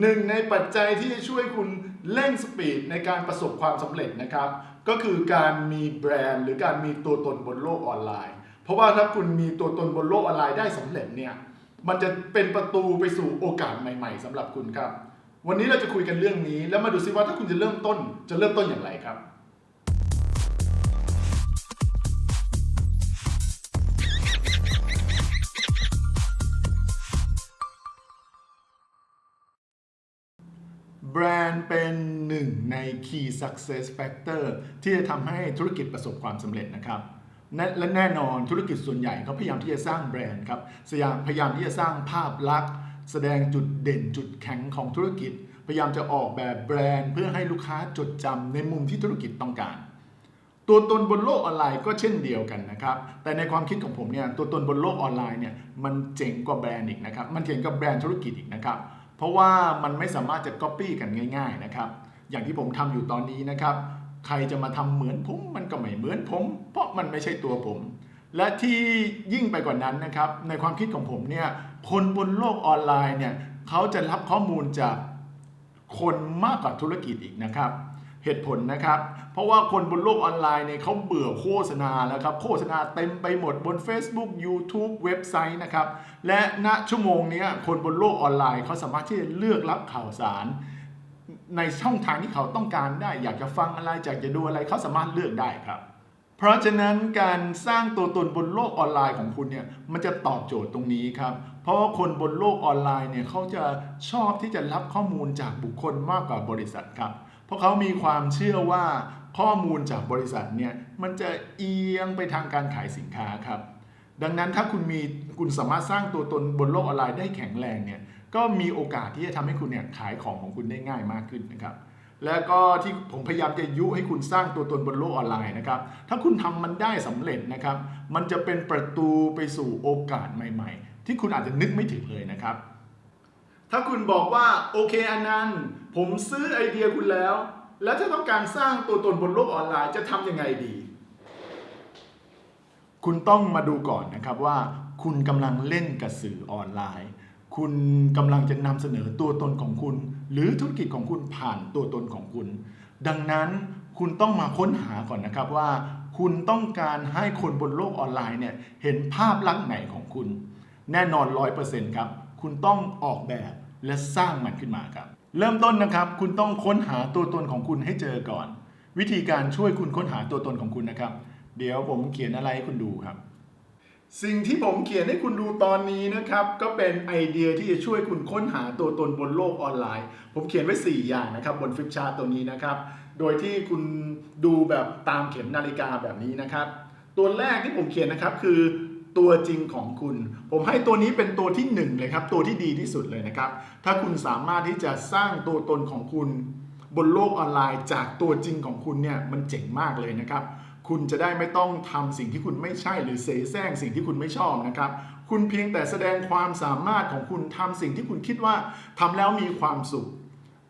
หนึ่งในปัจจัยที่จะช่วยคุณเร่งสปีดในการประสบความสำเร็จนะครับ ก็คือการมีแบรนด์ หรือการมีตัวตนบนโลกออนไลน์ เพราะว่าถ้าคุณมีตัวตนบนโลกออนไลน์ได้สำเร็จเนี่ยมันจะเป็นประตูไปสู่โอกาสใหม่ ๆสำหรับคุณครับ วันนี้เราจะคุยกันเรื่องนี้ แล้วมาดูซิว่าถ้าคุณจะเริ่มต้นจะเริ่มต้นอย่างไรครับ แบรนด์เป็นหนึ่งใน Key Success Factor ที่จะทำให้ธุรกิจประสบความสำเร็จนะครับและแน่นอนธุรกิจส่วนใหญ่เขาพยายามที่จะสร้างแบรนด์ครับพยายามพยายามที่จะสร้างภาพลักษณ์แสดงจุดเด่นจุดแข็งของธุรกิจ พยายามจะออกแบบแบรนด์ เพื่อให้ลูกค้าจดจำในมุมที่ธุรกิจต้องการ ตัวตนบนโลกออนไลน์ก็เช่นเดียวกันนะครับ แต่ในความคิดของผมเนี่ยตัวตนบนโลกออนไลน์เนี่ยมันเจ๋งกว่าแบรนด์อีกนะครับ มันเจ๋งกว่าแบรนด์ธุรกิจอีกนะครับ เพราะว่ามันไม่สามารถจะ Copy กันง่าย ๆนะครับ อย่างที่ผมทำอยู่ตอนนี้นะครับ ใครจะมาทำเหมือนผมมันก็ไม่เหมือนผม เพราะมันไม่ใช่ตัวผม และที่ยิ่งไปกว่านั้นนะครับ ในความคิดของผมเนี่ยคนบนโลกออนไลน์เนี่ยเขาจะรับข้อมูลจากคนมากกว่าธุรกิจอีกนะครับ เหตุผลนะครับ เพราะว่าคนบนโลกออนไลน์เนี่ยเขาเบื่อโฆษณาแล้วครับ โฆษณาเต็มไปหมดบน Facebook YouTube เว็บไซต์นะครับ และณชั่วโมงนี้คนบนโลกออนไลน์เขาสามารถที่จะเลือกรับข่าวสาร ในช่องทางที่เขาต้องการได้ อยากจะฟังอะไรอยากจะดูอะไรเขาสามารถเลือกได้ครับ เพราะฉะนั้นการสร้างตัวตนบนโลกออนไลน์ของคุณเนี่ยมันจะตอบโจทย์ตรงนี้ครับเพราะว่าคนบนโลกออนไลน์เนี่ยเขาจะชอบที่จะรับข้อมูลจากบุคคลมากกว่าบริษัทครับเราะเขามีความเชื่อว่าข้อมูลจากบริษัทเนี่ยมันจะเอียงไปทางการขายสินค้าครับ ดังนั้นถ้าคุณมีคุณสามารถสร้างตัวตนบนโลกออนไลน์ได้แข็งแรงเนี่ยก็มีโอกาสที่จะทำให้คุณเนี่ยขายของของคุณได้ง่ายมากขึ้นนะครับ แล้วก็ที่ผมพยายามจะยุให้คุณสร้างตัวตนบนโลกออนไลน์นะครับ ถ้าคุณทำมันได้สำเร็จนะครับ มันจะเป็นประตูไปสู่โอกาสใหม่ ๆ ที่คุณอาจจะนึกไม่ถึงเลยนะครับ ถ้าคุณบอกว่าโอเคอนันต์ผมซื้อไอเดียคุณแล้ว แล้วถ้าต้องการสร้างตัวตนบนโลกออนไลน์จะทำยังไงดี คุณต้องมาดูก่อนนะครับว่า คุณกำลังเล่นกับสื่อออนไลน์ คุณกำลังจะนำเสนอตัวตนของคุณ หรือธุรกิจของคุณผ่านตัวตนของคุณ ดังนั้นคุณต้องมาค้นหาก่อนนะครับว่า คุณต้องการให้คนบนโลกออนไลน์เนี่ยเห็นภาพลักษณ์ไหนของคุณ แน่นอนร้อยเปอร์เซ็นต์ครับ คุณต้องออกแบบ และสร้างมันขึ้นมาครับ เริ่มต้นนะครับ คุณต้องค้นหาตัวตนของคุณให้เจอก่อน วิธีการช่วยคุณค้นหาตัวตนของคุณนะครับ เดี๋ยวผมเขียนอะไรให้คุณดูครับ สิ่งที่ผมเขียนให้คุณดูตอนนี้นะครับ ก็เป็นไอเดียที่จะช่วยคุณค้นหาตัวตนบนโลกออนไลน์ ผมเขียนไว้ 4 อย่างนะครับ บนฟิปชาร์ตตัวนี้นะครับ โดยที่คุณดูแบบตามเข็มนาฬิกาแบบนี้นะครับ ตัวแรกที่ผมเขียนนะครับคือ ตัวจริงของคุณ ผมให้ตัวนี้เป็นตัวที่หนึ่งเลยครับ ตัวที่ดีที่สุดเลยนะครับ ถ้าคุณสามารถที่จะสร้างตัวตนของคุณ บนโลกออนไลน์จากตัวจริงของคุณเนี่ยมันเจ๋งมากเลยนะครับ คุณจะได้ไม่ต้องทำสิ่งที่คุณไม่ใช่หรือเสแสร้งสิ่งที่คุณไม่ชอบนะครับ คุณเพียงแต่แสดงความสามารถของคุณทำสิ่งที่คุณคิดว่าทำแล้วมีความสุข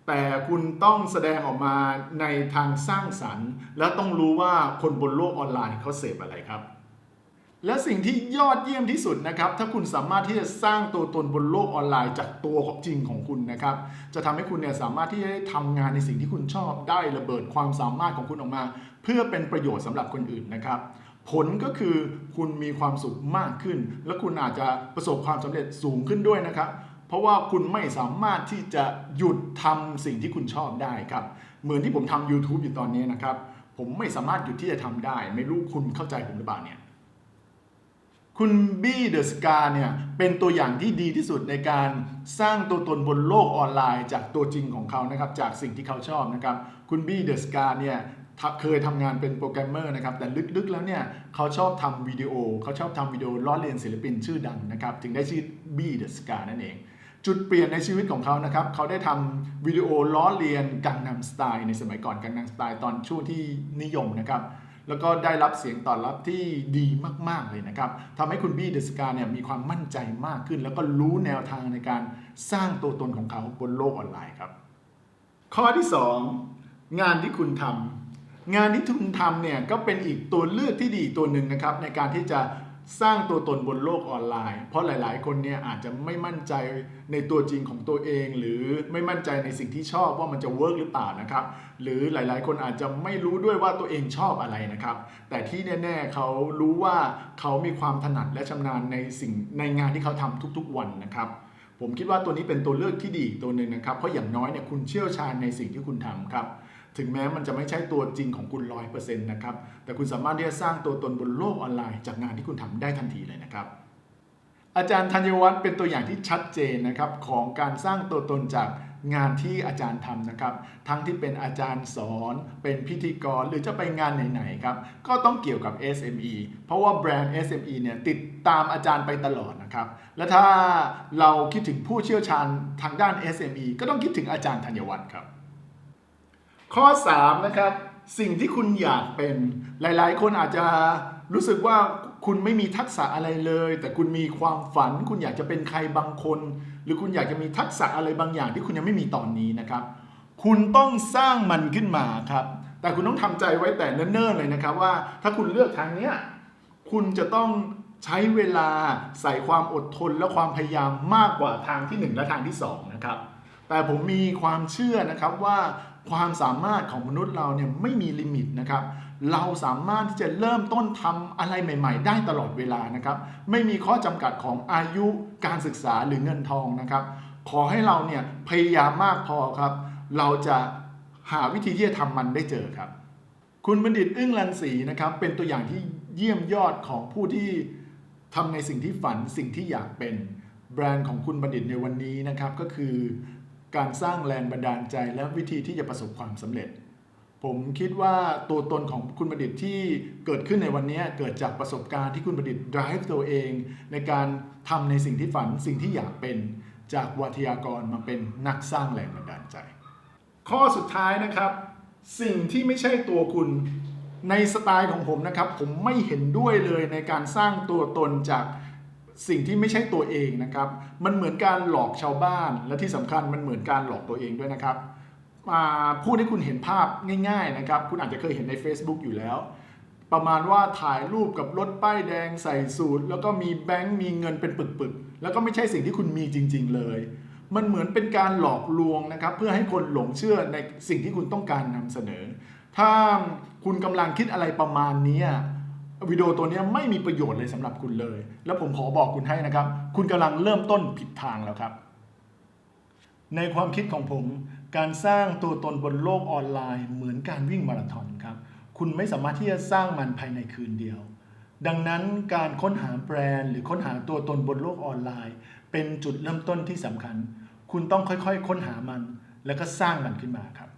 แต่คุณต้องแสดงออกมาในทางสร้างสรรค์ และต้องรู้ว่าคนบนโลกออนไลน์เขาเสพอะไรครับ และสิ่งที่ยอดเยี่ยมที่สุดนะครับ ถ้าคุณสามารถที่จะสร้างตัวตนบนโลกออนไลน์จากตัวจริงของคุณนะครับ จะทำให้คุณเนี่ยสามารถที่จะได้ทำงานในสิ่งที่คุณชอบได้ระเบิดความสามารถของคุณออกมา เพื่อเป็นประโยชน์สำหรับคนอื่นนะครับ ผลก็คือคุณมีความสุขมากขึ้น และคุณอาจจะประสบความสำเร็จสูงขึ้นด้วยนะครับ เพราะว่าคุณไม่สามารถที่จะหยุดทำสิ่งที่คุณชอบได้ครับเหมือนที่ผมทำ YouTube อยู่ตอนนี้นะครับ ผมไม่สามารถหยุดที่จะทำได้ ไม่รู้คุณเข้าใจผมหรือเปล่าเนี่ย คุณบี้เดอะสกาเนี่ยเป็นตัวอย่างที่ดีที่สุดในการสร้างตัวตนบนโลกออนไลน์ จากตัวจริงของเขานะครับจากสิ่งที่เขาชอบนะครับคุณบี้เดอะสกาเนี่ยเคยทำงานเป็นโปรแกรมเมอร์นะครับแต่ลึกๆแล้วเนี่ยเขาชอบทำวิดีโอ เขาชอบทำวิดีโอล้อเลียนศิลปินชื่อดังนะครับถึงได้ชื่อบี้เดอะสกานั่นเอง จุดเปลี่ยนในชีวิตของเขานะครับเขาได้ทำวิดีโอล้อเลียนกังนำสไตล์ในสมัยก่อนกังนำสไตล์ตอนช่วงที่นิยมนะครับ แล้วก็ได้รับเสียงตอบรับที่ดีมาก ๆ เลยนะครับทำให้คุณบี้เดสกาเนี่ยมีความมั่นใจมากขึ้น แล้วก็รู้แนวทางในการสร้างตัวตนของเขาบนโลกออนไลน์ครับ ข้อที่ 2 งานที่คุณทำงานที่คุณทำเนี่ยก็เป็นอีกตัวเลือกที่ดีตัวหนึ่งนะครับในการที่จะ สร้างตัวตนบนโลกออนไลน์ เพราะหลาย ๆ คนเนี่ยอาจจะไม่มั่นใจในตัวจริงของตัวเอง หรือไม่มั่นใจในสิ่งที่ชอบว่ามันจะเวิร์กหรือเปล่านะครับหรือหลาย ๆ คนอาจจะไม่รู้ด้วยว่าตัวเองชอบอะไรนะครับ แต่ที่แน่ ๆ เขารู้ว่าเขามีความถนัดและชำนาญในสิ่งในงานที่เขาทำทุก ๆ วันนะครับ ผมคิดว่าตัวนี้เป็นตัวเลือกที่ดีตัวหนึ่งนะครับ เพราะอย่างน้อยเนี่ยคุณเชี่ยวชาญในสิ่งที่คุณทำครับ ถึงแม้มันจะไม่ใช่ตัวจริงของคุณร้อยเปอร์เซ็นต์นะครับ แต่คุณสามารถที่จะสร้างตัวตนบนโลกออนไลน์จากงานที่คุณทำได้ทันทีเลยนะครับ อาจารย์ธัญวัฒน์เป็นตัวอย่างที่ชัดเจนนะครับของการสร้างตัวตนจากงานที่อาจารย์ทำนะครับ ทั้งที่เป็นอาจารย์สอนเป็นพิธีกรหรือจะไปงานไหนๆครับ ก็ต้องเกี่ยวกับ SME เพราะว่าแบรนด์ SME เนี่ยติดตามอาจารย์ไปตลอดนะครับ และถ้าเราคิดถึงผู้เชี่ยวชาญทางด้าน SME ก็ต้องคิดถึงอาจารย์ธัญวัฒน์ครับ ข้อ 3 นะครับ สิ่งที่คุณอยากเป็นหลาย ๆ คนอาจจะรู้สึกว่าคุณไม่มีทักษะอะไรเลย แต่คุณมีความฝัน คุณอยากจะเป็นใครบางคน หรือคุณอยากจะมีทักษะอะไรบางอย่างที่คุณยังไม่มีตอนนี้นะครับ คุณต้องสร้างมันขึ้นมาครับ แต่คุณต้องทำใจไว้แต่เนิ่นๆเลยนะครับว่า ถ้าคุณเลือกทางเนี้ยคุณจะต้องใช้เวลาใส่ความอดทนและความพยายามมากกว่าทางที่ 1 และทางที่ 2 นะครับ แต่ผมมีความเชื่อนะครับว่าความสามารถของมนุษย์เราเนี่ยไม่มีลิมิตนะครับ เราสามารถที่จะเริ่มต้นทำอะไรใหม่ ๆ ได้ตลอดเวลานะครับ ไม่มีข้อจำกัดของอายุการศึกษาหรือเงินทองนะครับ ขอให้เราเนี่ยพยายามมากพอครับ เราจะหาวิธีที่จะทำมันได้เจอครับ คุณบัณฑิตอึ้งรันศรีนะครับ เป็นตัวอย่างที่เยี่ยมยอดของผู้ที่ทำในสิ่งที่ฝันสิ่งที่อยากเป็น แบรนด์ของคุณบัณฑิตในวันนี้นะครับก็คือ การสร้างแรงบันดาลใจและวิธีที่จะประสบความสำเร็จ ผมคิดว่าตัวตนของคุณบัณฑิตที่เกิดขึ้นในวันนี้เกิดจากประสบการณ์ที่คุณบัณฑิต drive ตัวเอง ในการทำในสิ่งที่ฝันสิ่งที่อยากเป็นจากวัทยากรมาเป็นนักสร้างแรงบันดาลใจ ข้อสุดท้ายนะครับ สิ่งที่ไม่ใช่ตัวคุณในสไตล์ของผมนะครับ ผมไม่เห็นด้วยเลยในการสร้างตัวตนจาก สิ่งที่ไม่ใช่ตัวเองนะครับ มันเหมือนการหลอกชาวบ้าน และที่สำคัญมันเหมือนการหลอกตัวเองด้วยนะครับมาพูดให้คุณเห็นภาพง่าย ๆนะครับ คุณอาจจะเคยเห็นใน Facebook อยู่แล้ว ประมาณว่าถ่ายรูปกับรถป้ายแดงใส่สูตร แล้วก็มีแบงค์มีเงินเป็นปึกๆ แล้วก็ไม่ใช่สิ่งที่คุณมีจริง ๆ เลย มันเหมือนเป็นการหลอกลวงนะครับ เพื่อให้คนหลงเชื่อในสิ่งที่คุณต้องการนำเสนอ ถ้าคุณกำลังคิดอะไรประมาณนี้ วิดีโอตัวนี้ไม่มีประโยชน์เลยสำหรับคุณเลย แล้วผมขอบอกคุณให้นะครับ คุณกำลังเริ่มต้นผิดทางแล้วครับ ในความคิดของผม การสร้างตัวตนบนโลกออนไลน์เหมือนการวิ่งมาราธอนครับ คุณไม่สามารถที่จะสร้างมันภายในคืนเดียว ดังนั้นการค้นหาแบรนด์ หรือค้นหาตัวตนบนโลกออนไลน์ เป็นจุดเริ่มต้นที่สำคัญ คุณต้องค่อยๆ ค้นหามัน แล้วก็สร้างมันขึ้นมาครับ